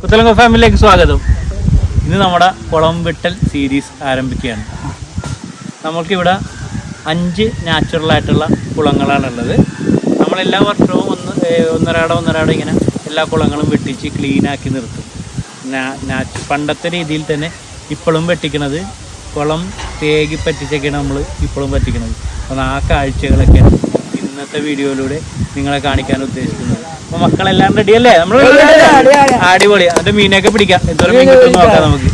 കുത്തലങ്ക ഫാമിലിയിലേക്ക് സ്വാഗതം. ഇന്ന് നമ്മുടെ കുളം വിട്ടൽ സീരീസ് ആരംഭിക്കുകയാണ്. നമുക്കിവിടെ അഞ്ച് നാച്ചുറൽ ആയിട്ടുള്ള കുളങ്ങളാണുള്ളത്. നമ്മളെല്ലാ വർഷവും ഒന്ന് ഒന്നരാട ഒന്നരാട ഇങ്ങനെ എല്ലാ കുളങ്ങളും വെട്ടിച്ച് ക്ലീനാക്കി നിർത്തും. പണ്ടത്തെ രീതിയിൽ തന്നെ ഇപ്പോഴും വെട്ടിക്കണത് കുളം തേകി പറ്റിച്ചൊക്കെയാണ് നമ്മൾ ഇപ്പോഴും പറ്റിക്കണത് അപ്പം ആ കാഴ്ചകളൊക്കെ ഇന്നത്തെ വീഡിയോയിലൂടെ നിങ്ങളെ കാണിക്കാൻ ഉദ്ദേശിക്കുന്നത്. അപ്പൊ മക്കളെല്ലാം റെഡി അല്ലേ? നമ്മൾ അടിപൊളി. അതിന്റെ മീനൊക്കെ പിടിക്കാം. എത്ര മീൻ കിട്ടും നോക്കാം നമുക്ക്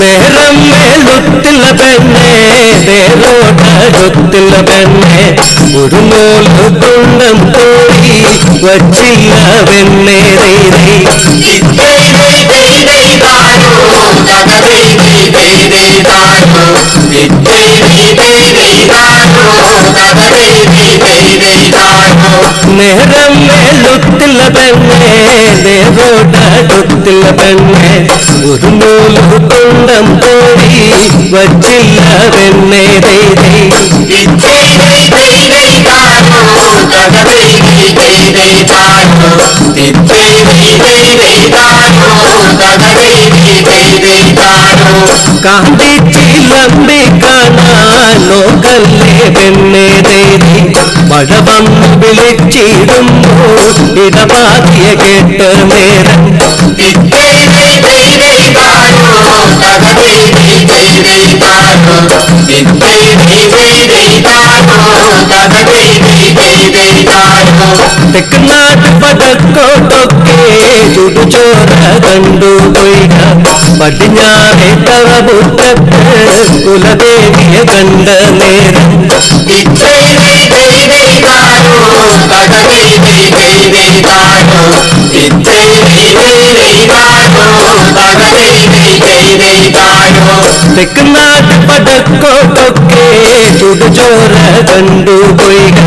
നേരം മേലുത്തില്ല പെണ്ണെ നേരോട്ടൊത്തില്ല പെണ്ണെ ഒരു നൂൽ തുണ്ടം പോയി വച്ചില്ല പെണ്ണെ നേരം മേലുത്തില്ല പെണ്ണെ നേരോട്ടൊത്തില്ല പെണ്ണെ ഒരു നൂൽ തുണ്ടം പോയി വച്ചില്ല പെണ്ണെ കാന്തിച്ചിലമ്പി കാണാനോ കല്ലേ പെണ്ണെ തേരി മഴ വന്ന് വിളിച്ചിടുന്നു ഇടപാതിയ കേട്ട നേരം തെക്കുനാട്ട് പടക്കോട്ടൊക്കെ ചുടുചോര കണ്ടുപോയിക പടിഞ്ഞാറെ തറമുറ്റത്ത് കുലദേവിയെ കണ്ട നേരം തെക്കുനാട്ട് പടക്കോട്ടൊക്കെ തുടുചോര കണ്ടുപോയിക.